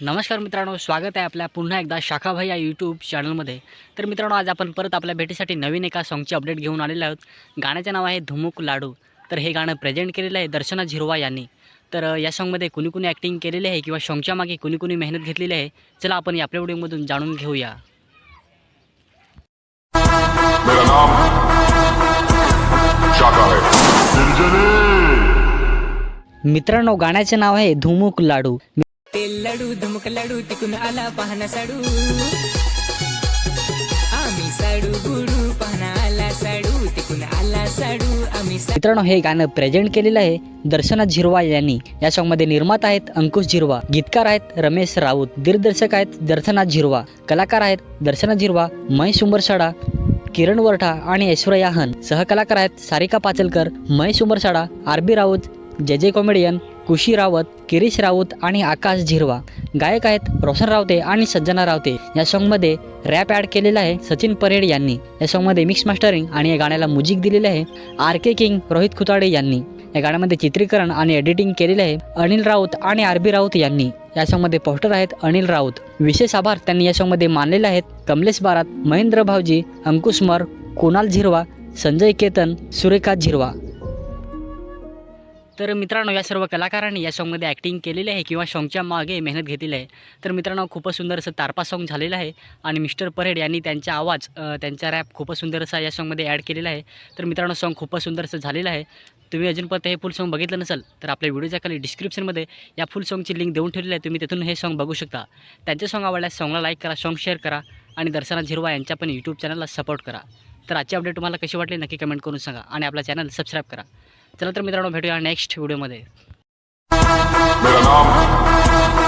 नमस्कार मित्रांनो स्वागत आहे आपल्या पुन्हा एकदा शाखाभाई या यूट्यूब चॅनलमध्ये तर मित्रांनो आज आपण परत आपल्या भेटीसाठी नवीन एका सॉंगची अपडेट घेऊन आलेले आहोत. गाण्याचे नाव आहे धुमुक लाडू. तर हे गाणं प्रेझेंट केलेलं आहे दर्शना झिरवा यांनी. तर या सॉंगमध्ये कुणी कुणी ॲक्टिंग केलेली आहे किंवा सॉंगच्या मागे कुणी कुणी मेहनत घेतलेली आहे? चला आपण या आपल्या व्हिडिओमधून जाणून घेऊया. मित्रांनो गाण्याचे नाव आहे धुमुक लाडू. लाडू धमक लाडू तिकून आला पाहना साडू. आम्ही साडू गुडू पाहना आला साडू तिकून आला साडू आम्ही मित्रांनो हे गाणं प्रेझेंट केलेलं आहे दर्शना झिरवा यांनी. या सॉंगमध्ये निर्माता आहेत अंकुश झिरवा गीतकार आहेत रमेश राऊत दिग्दर्शक आहेत दर्शना झिरवा कलाकार आहेत दर्शना झिरवा महेश उंबरसाडा किरण वरठा आणि ऐश्वर्या हन. सहकलाकार आहेत Sarika Pachalkar Mahesh Umbarsada R B Raut J J comedian कुशी रावत किरीश राऊत आणि आकाश झिरवा. गायक आहेत रोशन रावते आणि सज्जना रावते. या सॉंगमध्ये रॅप ॲड केलेला आहे सचिन परेड यांनी. या सॉंगमध्ये मिक्स मास्टरिंग आणि या गाण्याला म्युझिक दिलेले आहे R K King Rohit Khutade यांनी. या गाण्यामध्ये चित्रीकरण आणि एडिटिंग केलेले आहे अनिल राऊत आणि आर बी राऊत यांनी. या सॉंगमध्ये पोस्टर आहेत अनिल राऊत. विशेष आभार त्यांनी या सॉंगमध्ये मानलेले आहेत कमलेश बारात महेंद्र भाऊजी अंकुश मर कुणाल झिरवा संजय केतन सुरेखा झिरवा. तर मित्रांनो या सर्व कलाकारांनी या सॉंगमध्ये ॲक्टिंग केलेली आहे किंवा सॉंगच्या मागे मेहनत घेतलेली आहे. तर मित्रांनो खूपच सुंदर असं तारपा सॉंग झालेलं आहे. आणि मिस्टर परेड यांनी त्यांचा आवाज त्यांचा रॅप खूपच सुंदर असा या सॉंगमध्ये ॲड केलेला आहे. तर मित्रांनो सॉंग खूपच सुंदर असं झालेलं आहे. तुम्ही अजूनपर्यंत हे फुल सॉंग बघितलं नसेल तर आपल्या व्हिडिओच्या खाली डिस्क्रिप्शनमध्ये या फुल सॉंगची लिंक देऊन ठेवलेली आहे. तुम्ही तिथून हे सॉंग बघू शकता. त्यांचे सॉंग आवडल्यास सॉंगला लाईक करा सॉंग शेअर करा आणि दर्शना झिरवा यांच्या पण यूट्यूब चॅनलला सपोर्ट करा. तर आजची अपडेट तुम्हाला कशी वाटली नक्की कमेंट करून सांगा आणि आपला चॅनल सबस्क्राईब करा. चला तर मित्रांनो भेटूया नेक्स्ट व्हिडिओमध्ये मेरा नाम